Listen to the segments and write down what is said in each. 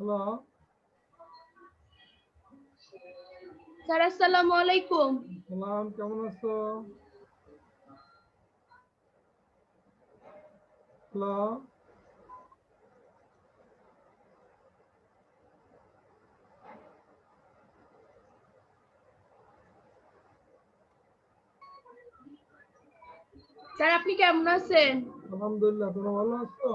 Hello sir আসসালামু আলাইকুম। সালাম কেমন আছো? হ্যালো স্যার আপনি কেমন আছেন? আলহামদুলিল্লাহ তোমরা ভালো আছো?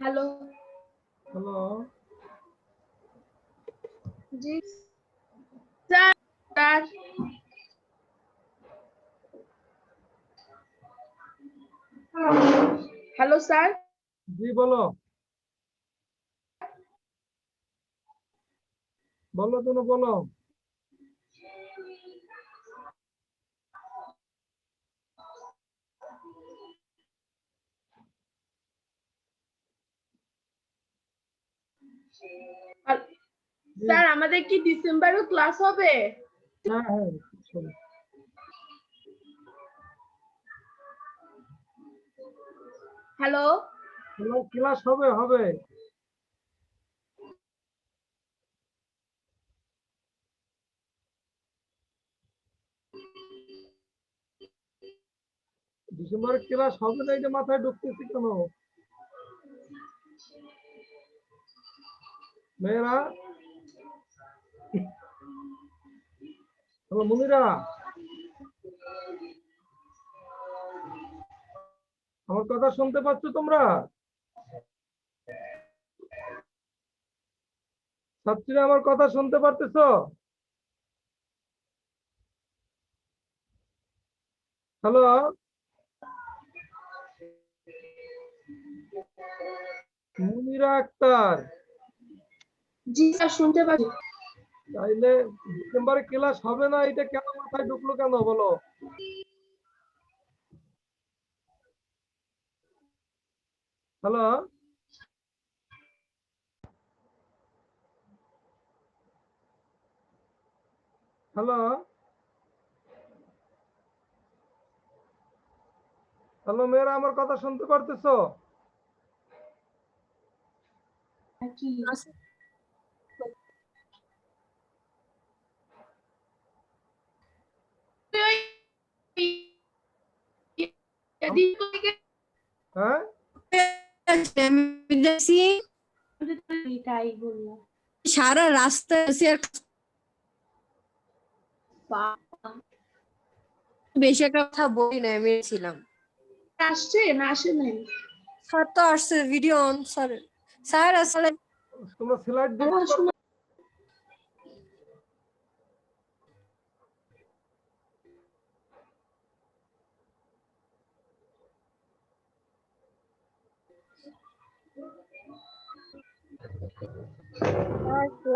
হ্যালো। হ্যালো। জি। Sir hello sir. জি বলো। বলো তুমি বলো। স্যার আমাদের কি ডিসেম্বরেও ক্লাস হবে? হ্যাঁ হ্যাঁ হ্যালো? হ্যালো ক্লাস হবে হবে। ডিসেম্বরে ক্লাস হবে না এটা মাথায় ঢুকতেছি কেন? মেয়েরা? হ্যালো, মুনিরা? আমার কথা শুনতে পাচ্ছ তোমরা? ছাত্রীরা আমার কথা শুনতে পারতেছ? হ্যালো? মুনিরা আক্তার। জি স্যার শুনতে পাচ্ছি। তাইলে ডিসেম্বরে ক্লাস হবে না এটা কেন মাথায় ঢুকলো কেন বলো? হ্যালো? হ্যালো? হ্যালো মেয়েরা আমার কথা শুনতে পারতেছো? সারা রাস্তা বেশি একটা কথা বলি না আমি ছিলাম। আসছে না আসে নাই? স্যার তো আসছে ভিডিও অন স্যার। স্যার আসলে তোমরা স্লাইড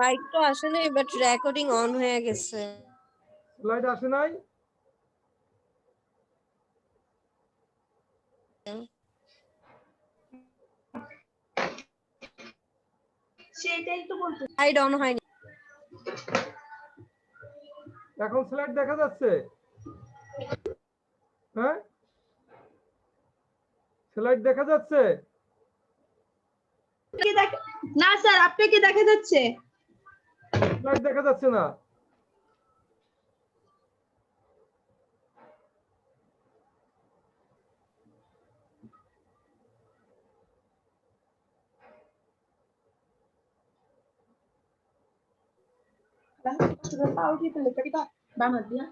লাইট তো আসে নাই বাট রেকর্ডিং অন হয়ে গেছে। স্লাইড আসে নাই? সেটাই তো বলতে লাইট অন হয়নি। এখন স্লাইড দেখা যাচ্ছে? হ্যাঁ? স্লাইড দেখা যাচ্ছে? না স্যার আপনাকে দেখা যাচ্ছে? দেখা যাচ্ছে না। হাত দিয়া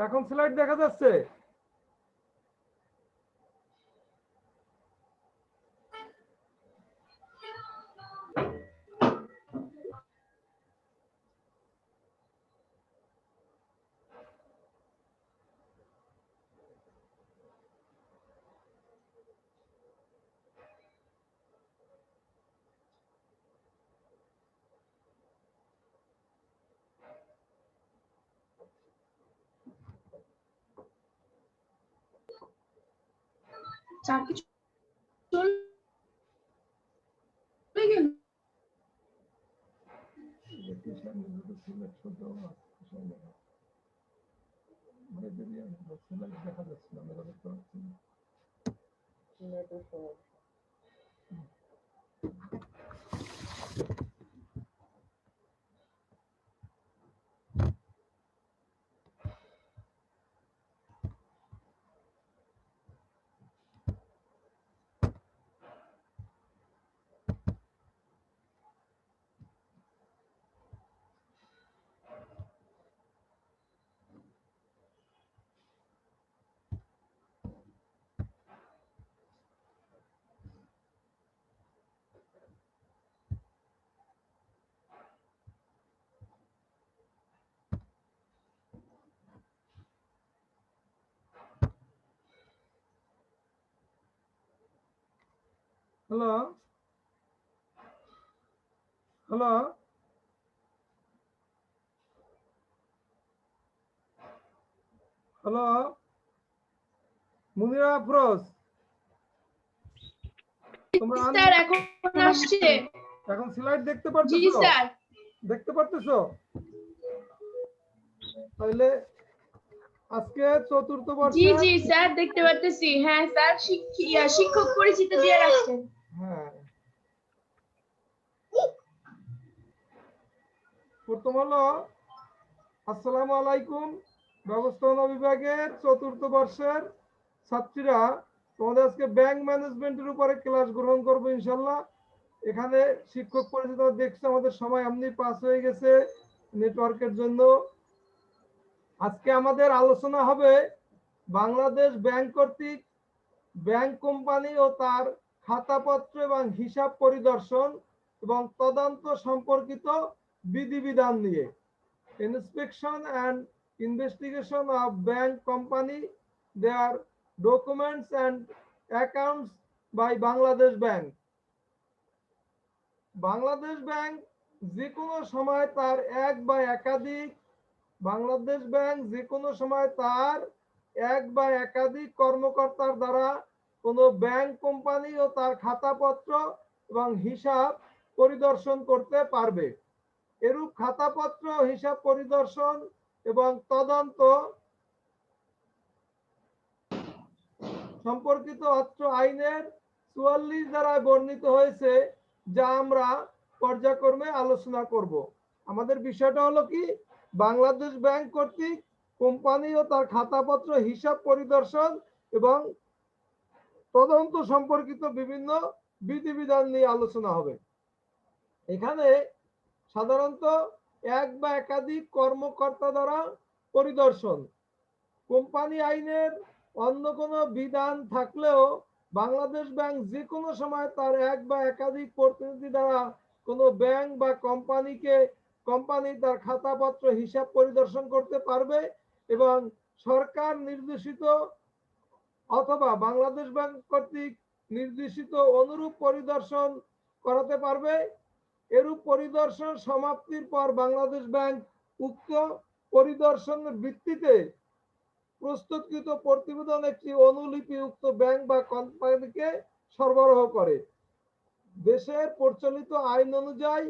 এখন স্লাইড দেখা যাচ্ছে। স্যার কিছু চলে গেল দেখি সামনে দুটো সিলেক্ট করতে হবে সামনে মানে যদি সিলেক্ট দেখা যাচ্ছে না মেলা দেখতে পাচ্ছি না hello hello hello Munira Afroz তোমরা স্যার এখন আসছে। এখন স্লাইড দেখতে জি স্যার। দেখতে পারতেছো? তাহলে আজকে চতুর্থ জি জি স্যার দেখতে পারতেছি। হ্যাঁ স্যার শিক্ষি- শিক্ষক পরিচিত দিয়ে রাখছেন প্রথম হলো, আসসালামু আলাইকুম, ব্যবস্থাপনা বিভাগের চতুর্থ বর্ষের ছাত্রীরা, তোমাদের আজকে ব্যাংক ম্যানেজমেন্টের উপরে ক্লাস গ্রহণ করব ইনশাল্লাহ। এখানে শিক্ষক পরিচিত দেখছে, আমাদের সময় এমনি পাস হয়ে গেছে নেটওয়ার্কের জন্য। আজকে আমাদের আলোচনা হবে বাংলাদেশ ব্যাংক কর্তৃক ব্যাংক কোম্পানি ও তার খাতাপত্র এবং হিসাব পরিদর্শন এবং তদন্ত সম্পর্কিত বিধিবিধান নিয়ে। Inspection and investigation of bank company their documents and accounts by Bangladesh bank Bangladesh bank যে কোনো সময় তার এক বা একাধিক বাংলাদেশ ব্যাংক যে কোনো সময় তার এক বা একাধিক কর্মকর্তার দ্বারা কোনো ব্যাংক কোম্পানি ও তার খাতাপত্র এবং হিসাব পরিদর্শন করতে পারবে। এরূপ খাতাপত্র, হিসাব পরিদর্শন এবং তদন্ত সম্পর্কিত অত্র আইনের চুয়াল্লিশ দ্বারায় বর্ণিত হয়েছে, যা আমরা পর্যায়ক্রমে আলোচনা করব। আমাদের বিষয়টা হলো কি, বাংলাদেশ ব্যাংক কর্তৃক কোম্পানি ও তার খাতাপত্র, হিসাব পরিদর্শন এবং তদন্ত সম্পর্কিত বিভিন্ন বিধিবিধান নিয়ে আলোচনা হবে। এখানে সাধারণত এক বা একাধিক কর্মকর্তা দ্বারা পরিদর্শন। কোম্পানি আইনের অন্য কোনো বিধান থাকলেও বাংলাদেশ ব্যাংক যে কোনো সময় তার এক বা একাধিক প্রতিনিধি দ্বারা কোনো ব্যাংক বা কোম্পানিকে, কোম্পানি তার খাতাপত্র হিসাব পরিদর্শন করতে পারবে এবং সরকার নির্দেশিত অথবা বাংলাদেশ ব্যাংক কর্তৃক নির্দেশিত অনুরূপ পরিদর্শন করাতে পারবে। এরূপ পরিদর্শন সমাপ্তির পর বাংলাদেশ ব্যাংক উক্ত পরিদর্শনের ভিত্তিতে প্রস্তুতকৃত প্রতিবেদন একটি অনুলিপি উক্ত ব্যাংক বা কোম্পানিকে সরবরাহ করে। দেশের প্রচলিত আইন অনুযায়ী,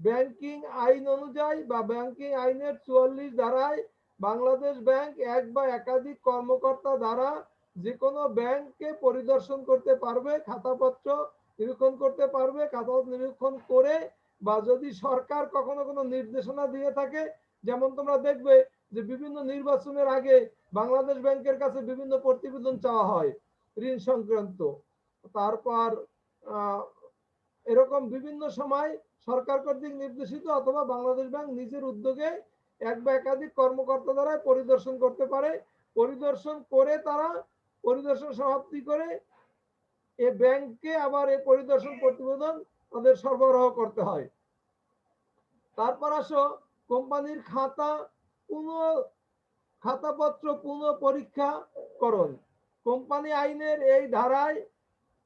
ব্যাংকিং আইন অনুযায়ী বা ব্যাংকিং আইনের চুয়াল্লিশ ধারায় বাংলাদেশ ব্যাংক এক বা একাধিক কর্মকর্তা দ্বারা যে কোনো ব্যাংককে পরিদর্শন করতে পারবে, খাতাপত্র নিরীক্ষণ করতে পারবে খাতা নিরীক্ষণ করে বা যদি সরকার কখনো কোনো নির্দেশনা দিয়ে থাকে, যেমন তোমরা দেখবে যে বিভিন্ন নির্বাচনের আগে বাংলাদেশ ব্যাংকের কাছে বিভিন্ন প্রতিবেদন চাওয়া হয়, ঋণ সংক্রান্ত। তারপর এরকম বিভিন্ন সময় সরকার কর্তৃক নির্দেশিত অথবা বাংলাদেশ ব্যাংক নিজের উদ্যোগে এক বা একাধিক কর্মকর্তা দ্বারা পরিদর্শন করতে পারে। পরিদর্শন করে তারা পরিদর্শন সমাপ্তি করে এ ব্যাংককে আবার এই পরিদর্শন প্রতিবেদন তাদের সরবরাহ করতে হয়। তারপর আসো, কোম্পানির খাতা পুনঃ, খাতাপত্র পুনঃ পরীক্ষা করণ কোম্পানি আইনের এই ধারায়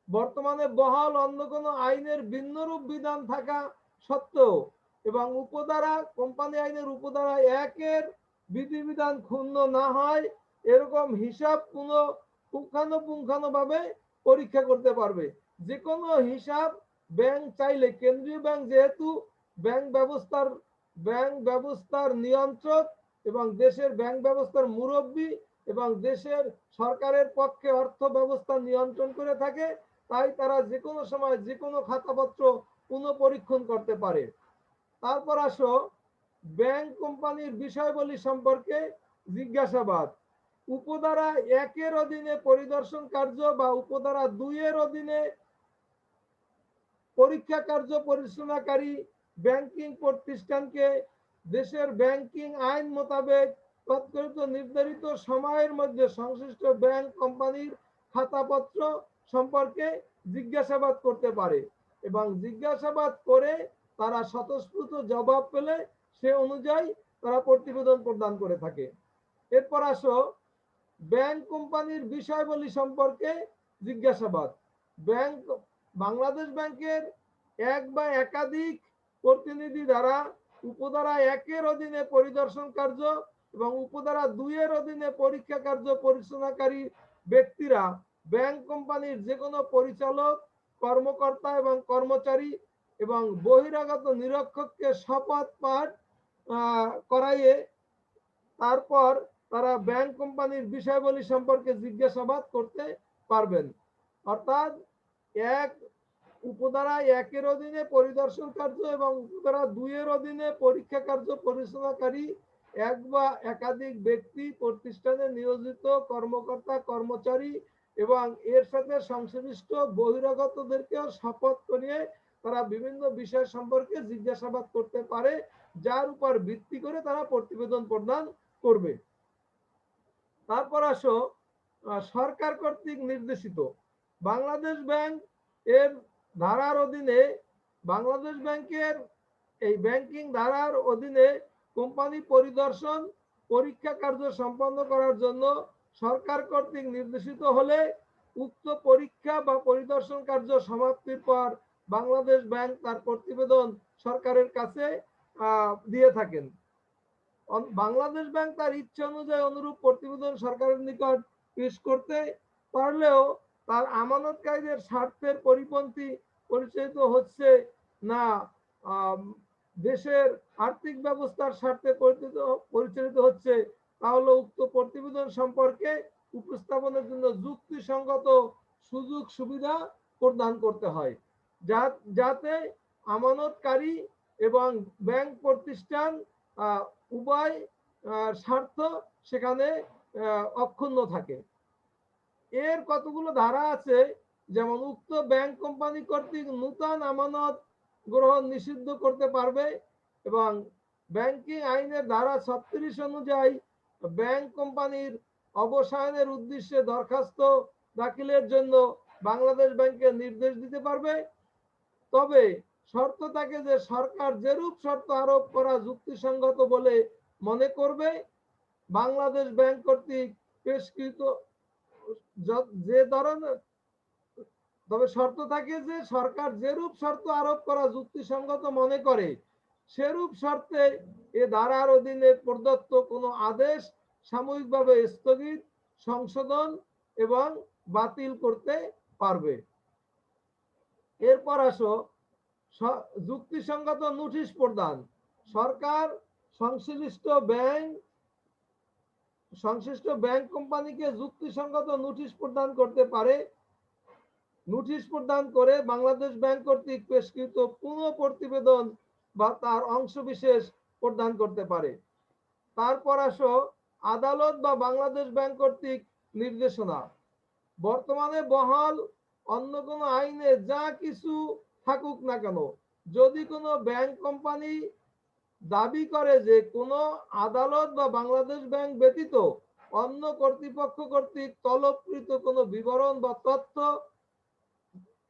বর্তমানে বহাল অন্য কোনো আইনের ভিন্নরূপ বিধান থাকা সত্ত্বেও এবং উপধারা, কোম্পানি আইনের উপধারা একের বিধিবিধান ক্ষুণ্ণ না হয়, এরকম হিসাব পুনঃ পুঙ্খানুপুঙ্খানুভাবে পরীক্ষা করতে পারবে। যে কোনো হিসাব ব্যাংক চাইলে কেন্দ্রীয় ব্যাংক যেহেতু ব্যাংক ব্যবস্থার ব্যাংক ব্যবস্থার নিয়ন্ত্রক এবং দেশের ব্যাংক ব্যবস্থার মুরব্বী এবং দেশের সরকারের পক্ষে অর্থ ব্যবস্থা নিয়ন্ত্রণ করে থাকে, তাই তারা যে কোনো সময় যে কোনো খাতাপত্র পুনঃপরীক্ষণ করতে পারে। তারপর আসো ব্যাংক কোম্পানির বিষয়বলী সম্পর্কে জিজ্ঞাসাবাদ। উপধারা একের অধীনে পরিদর্শন কার্য বা উপধারা দুইয়ের অধীনে পরীক্ষা কার্য পরিচালনাকারী ব্যাংকিং প্রতিষ্ঠানকে দেশের ব্যাংকিং আইন মোতাবেক তৎকৃত নির্ধারিত সময়ের মধ্যে সংশ্লিষ্ট ব্যাংক কোম্পানির খাতাপত্র সম্পর্কে জিজ্ঞাসাবাদ করতে পারে এবং জিজ্ঞাসাবাদ করে তারা স্বতঃস্ফূর্ত জবাব পেলে সে অনুযায়ী তারা প্রতিবেদন প্রদান করে থাকে। এরপর আসো ব্যাংক কোম্পানির বিষয়বলী সম্পর্কে জিজ্ঞাসাবাদ। ব্যাংক, বাংলাদেশ ব্যাংকের এক বা একাধিক প্রতিনিধি দ্বারা উপধারা একের অধীনে পরিদর্শন কার্য এবং উপধারা দুইয়ের অধীনে পরীক্ষা কার্য পরিচালনাকারী ব্যক্তিরা ব্যাংক কোম্পানির যে কোনো পরিচালক, কর্মকর্তা এবং কর্মচারী এবং বহিরাগত নিরীক্ষককে শপথ পাঠ করাইয়ে তারপর তারা ব্যাংক কোম্পানির বিষয়বলী সম্পর্কে জিজ্ঞাসাবাদ করতে পারবেন। অর্থাৎ এক উপধারা একের অধীনে পরিদর্শন কার্য এবং উপধারা দুইয়ের অধীনে পরীক্ষা কার্য পরিচালনাকারী এক বা একাধিক ব্যক্তি প্রতিষ্ঠানে নিয়োজিত কর্মকর্তা, কর্মচারী এবং এর সাথে সংশ্লিষ্ট বহিরাগতদেরকেও শপথ করিয়ে তারা বিভিন্ন বিষয় সম্পর্কে জিজ্ঞাসাবাদ করতে পারে, যার উপর ভিত্তি করে তারা প্রতিবেদন প্রদান করবে। তারপর আসো সরকার কর্তৃক নির্দেশিত। বাংলাদেশ ব্যাংক এর ধারার অধীনে, বাংলাদেশ ব্যাংকের এই ব্যাংকিং ধারার অধীনে কোম্পানি পরিদর্শন, পরীক্ষা কার্য সম্পন্ন করার জন্য সরকার কর্তৃক নির্দেশিত হলে উক্ত পরীক্ষা বা পরিদর্শন কার্য সমাপ্তির পর বাংলাদেশ ব্যাংক তার প্রতিবেদন সরকারের কাছে দিয়ে থাকেন। বাংলাদেশ ব্যাংক তার ইচ্ছা অনুযায়ী অনুরূপ প্রতিবেদন সরকারের নিকট পেশ করতে পারলেও তার আমানতকারীদের স্বার্থের পরিপন্থী পরিচালিত হচ্ছে না। দেশের আর্থিক ব্যবস্থার স্বার্থে পরিচালিত হচ্ছে তাহলে উক্ত প্রতিবেদন সম্পর্কে উপস্থাপনের জন্য যুক্তিসঙ্গত সুযোগ সুবিধা প্রদান করতে হয়। যাতে আমানতকারী এবং ব্যাংক প্রতিষ্ঠান উভয় স্বার্থ সেখানে অক্ষুণ্ণ থাকে। এর কতগুলো ধারা আছে? যেমন, উক্ত ব্যাংক কোম্পানি কর্তৃক নূতন আমানত গ্রহণ নিষিদ্ধ করতে পারবে এবং ব্যাংকিং আইনের ধারা ছত্রিশ অনুযায়ী ব্যাংক কোম্পানির অবসায়নের উদ্দেশ্যে দরখাস্ত দাখিলের জন্য বাংলাদেশ ব্যাংকে নির্দেশ দিতে পারবে। তবে শর্ত থাকে যে সরকার যেরূপ শর্ত আরোপ করা যুক্তিসঙ্গত বলে মনে করবে, বাংলাদেশ ব্যাংক কর্তৃক পেশকৃত যে ধরনের তবে শর্ত থাকে যে সরকার যেরূপ শর্ত আরোপ করা যুক্তিসঙ্গত মনে করে, সেরূপ শর্তে এ ধারার অধীনে প্রদত্ত কোনো আদেশ সাময়িকভাবে স্থগিত, সংশোধন এবং বাতিল করতে পারবে। এরপর আসো যুক্তিসঙ্গত নোটিশ প্রদান। সরকার সংশ্লিষ্ট ব্যাংক সংশ্লিষ্ট ব্যাংক কোম্পানিকে যুক্তিসঙ্গত নোটিশ প্রদান করতে পারে। নোটিশ প্রদান করে বাংলাদেশ ব্যাংক কর্তৃক পেশকৃত পুনঃ প্রতিবেদন বা তার অংশবিশেষ প্রদান করতে পারে। তারপর আসো আদালত বা বাংলাদেশ ব্যাংক কর্তৃক নির্দেশনা। বর্তমানে বহাল অন্য কোনো আইনে যা কিছু থাকুক না কেন, যদি কোনো ব্যাংক কোম্পানি দাবি করে যে কোনো আদালত বা বাংলাদেশ ব্যাংক ব্যতীত অন্য কর্তৃপক্ষ কর্তৃক তলবকৃত কোনো বিবরণ বা তথ্য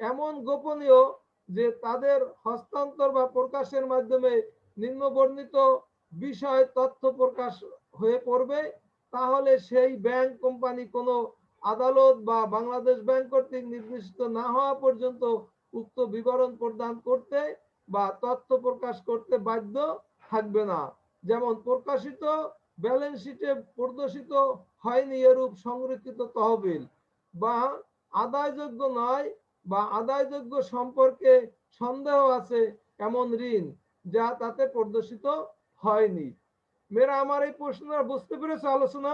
এমন গোপনীয় যে তাদের হস্তান্তর বা প্রকাশের মাধ্যমে নিম্নবর্ণিত বিষয় তথ্য প্রকাশ হয়ে পড়বে, তাহলে সেই ব্যাংক কোম্পানি কোনো আদালত বা বাংলাদেশ ব্যাংক কর্তৃক নির্দিষ্ট না হওয়া পর্যন্ত উক্ত বিবরণ প্রদান করতে বা তথ্য প্রকাশ করতে বাধ্য থাকবে না। যেমন প্রকাশিত ব্যালেন্স শিটে প্রদর্শিত হয়নি এরূপ সংরক্ষিত তহবিল বা আদায়যোগ্য নয় বা আদায়যোগ্য সম্পর্কে সন্দেহ আছে এমন ঋণ যা তাতে প্রদর্শিত হয়নি। মেয়েরা, আমার এই প্রশ্নটা বুঝতে পেরেছ আলোচনা?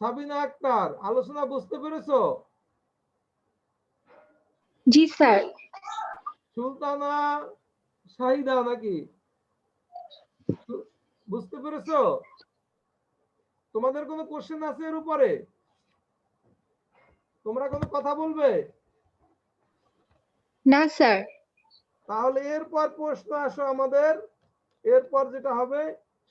সাবিনা আক্তার, আলোচনা বুঝতে পেরেছ? জি স্যার। সুলতানা শাহিদা নাকি? বুঝতে পেরেছ? তোমাদের কোনো কোশ্চেন আছে এর উপরে? তোমরা কোনো কথা বলবে? না স্যার। তাহলে এরপর প্রশ্ন আসো আমাদের। এরপর যেটা হবে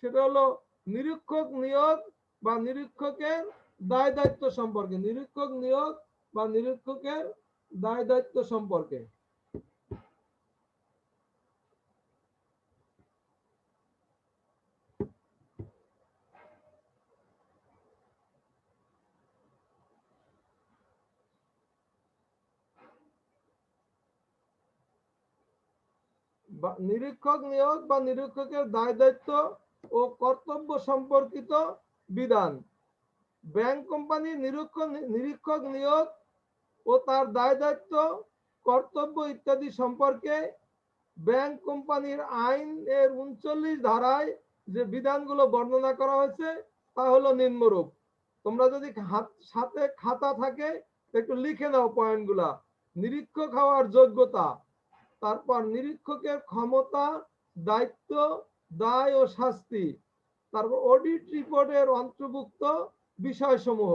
সেটা হলো নিরীক্ষক নিয়োগ বা নিরীক্ষকের দায় দায়িত্ব সম্পর্কে। নিরীক্ষক নিয়োগ বা নিরীক্ষকের দায় দায়িত্ব সম্পর্কে। নিরীক্ষক নিয়োগ বা নিরীক্ষকের দায় দায়িত্ব ও কর্তব্য সম্পর্কিত বিধান। ব্যাংক কোম্পানি নিরীক্ষক নিরীক্ষক নিয়োগ ও তার দায় দায়িত্ব, কর্তব্য ইত্যাদি সম্পর্কে ব্যাংক কোম্পানির আইন এর উনচল্লিশ ধারায় যে বিধানগুলো বর্ণনা করা হয়েছে, তা হলো নিম্নরূপ। তোমরা যদি সাথে খাতা থাকে একটু লিখে নাও পয়েন্টগুলা। নিরীক্ষক হওয়ার যোগ্যতা। তারপর নিরীক্ষকের ক্ষমতা, দায়িত্ব, দায় ও শাস্তি। তারপর অডিট রিপোর্টের অন্তর্ভুক্ত বিষয়সমূহ।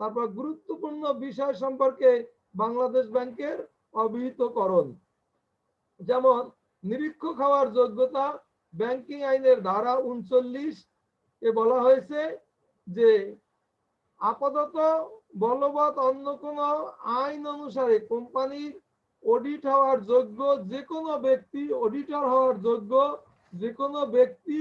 তারপর গুরুত্বপূর্ণ বিষয় সম্পর্কে বাংলাদেশ ব্যাংকের অবহিতকরণ। যেমন, নিরীক্ষক হওয়ার যোগ্যতা ব্যাংকিং আইনের ধারা উনচল্লিশ এ বলা হয়েছে যে, আপাতত বলবৎ অন্য কোনো আইন অনুসারে কোম্পানির অডিট হওয়ার যোগ্য যে কোনো ব্যক্তি, অডিটর হওয়ার যোগ্য যে কোনো ব্যক্তি